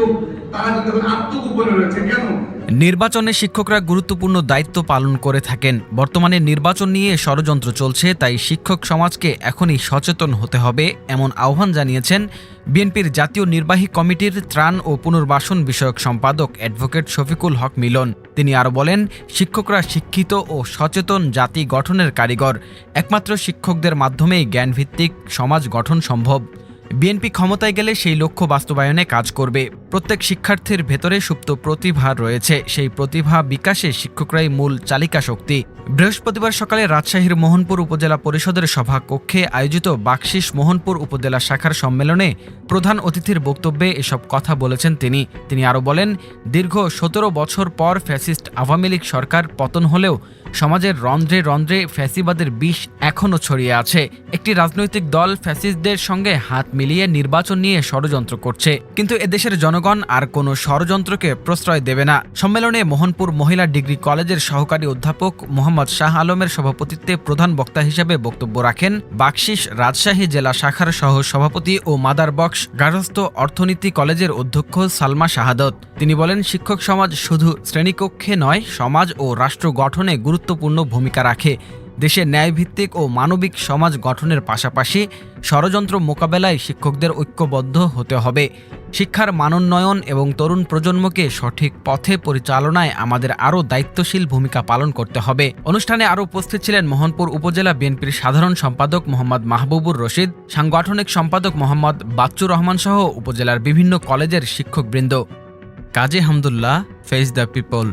শিক্ষক নির্বাচনে শিক্ষকরা গুরুত্বপূর্ণ দায়িত্ব পালন করে থাকেন। বর্তমানে নির্বাচন নিয়ে ষড়যন্ত্র চলছে, তাই শিক্ষক সমাজকে এখনই সচেতন হতে হবে, এমন আহ্বান জানিয়েছেন বিএনপির জাতীয় নির্বাহী কমিটির ত্রাণ ও পুনর্বাসন বিষয়ক সম্পাদক অ্যাডভোকেট শফিকুল হক মিলন। তিনি আরও বলেন, শিক্ষকরা শিক্ষিত ও সচেতন জাতি গঠনের কারিগর। একমাত্র শিক্ষকদের মাধ্যমেই জ্ঞানভিত্তিক সমাজ গঠন সম্ভব। বিএনপি ক্ষমতায় গেলে সেই লক্ষ্য বাস্তবায়নে কাজ করবে। প্রত্যেক শিক্ষার্থীর ভেতরে সুপ্ত প্রতিভা রয়েছে। সেই প্রতিভা বিকাশে শিক্ষকরাই মূল চালিকা শক্তি। বৃহস্পতিবার সকালে রাজশাহীর মোহনপুর উপজেলা পরিষদের সভা কক্ষে আয়োজিত বাকশিস মোহনপুর উপজেলা শাখার সম্মেলনে প্রধান অতিথির বক্তব্যে এসব কথা বলেছেন তিনি। তিনি আরও বলেন, দীর্ঘ সতেরো বছর পর ফ্যাসিস্ট আওয়ামী লীগ সরকার পতন হলেও সমাজের রন্ধ্রে রন্ধ্রে ফ্যাসিবাদের বিষ এখনও ছড়িয়ে আছে। একটি রাজনৈতিক দল ফ্যাসিস্টদের সঙ্গে হাত মিলিয়ে নির্বাচন নিয়ে ষড়যন্ত্র করছে। কিন্তু এদেশের জনগণ আর কোনো ষড়যন্ত্রকে প্রশ্রয় দেবে না। সম্মেলনে মোহনপুর মহিলা ডিগ্রি কলেজের সহকারী অধ্যাপক মোহাম্মদ শাহ আলমের সভাপতিত্বে প্রধান বক্তা হিসেবে বক্তব্য রাখেন বাকশিস রাজশাহী জেলা শাখার সহ সভাপতি ও মাদার বক্স গার্হস্থ অর্থনীতি কলেজের অধ্যক্ষ সালমা শাহাদত। তিনি বলেন, শিক্ষক সমাজ শুধু শ্রেণীকক্ষে নয়, সমাজ ও রাষ্ট্র গঠনে গুরুত্বপূর্ণ ভূমিকা রাখে। দেশে ন্যায়ভিত্তিক ও মানবিক সমাজ গঠনের পাশাপাশি ষড়যন্ত্র মোকাবেলায় শিক্ষকদের ঐক্যবদ্ধ হতে হবে। শিক্ষার মানোন্নয়ন এবং তরুণ প্রজন্মকে সঠিক পথে পরিচালনায় আমাদের আরও দায়িত্বশীল ভূমিকা পালন করতে হবে। অনুষ্ঠানে আরও উপস্থিত ছিলেন মোহনপুর উপজেলা বিএনপির সাধারণ সম্পাদক মোহাম্মদ মাহবুবুর রশিদ, সাংগঠনিক সম্পাদক মোহাম্মদ বাচ্চুর রহমান সহ উপজেলার বিভিন্ন কলেজের শিক্ষকবৃন্দ। Kazi Hamdullah face the people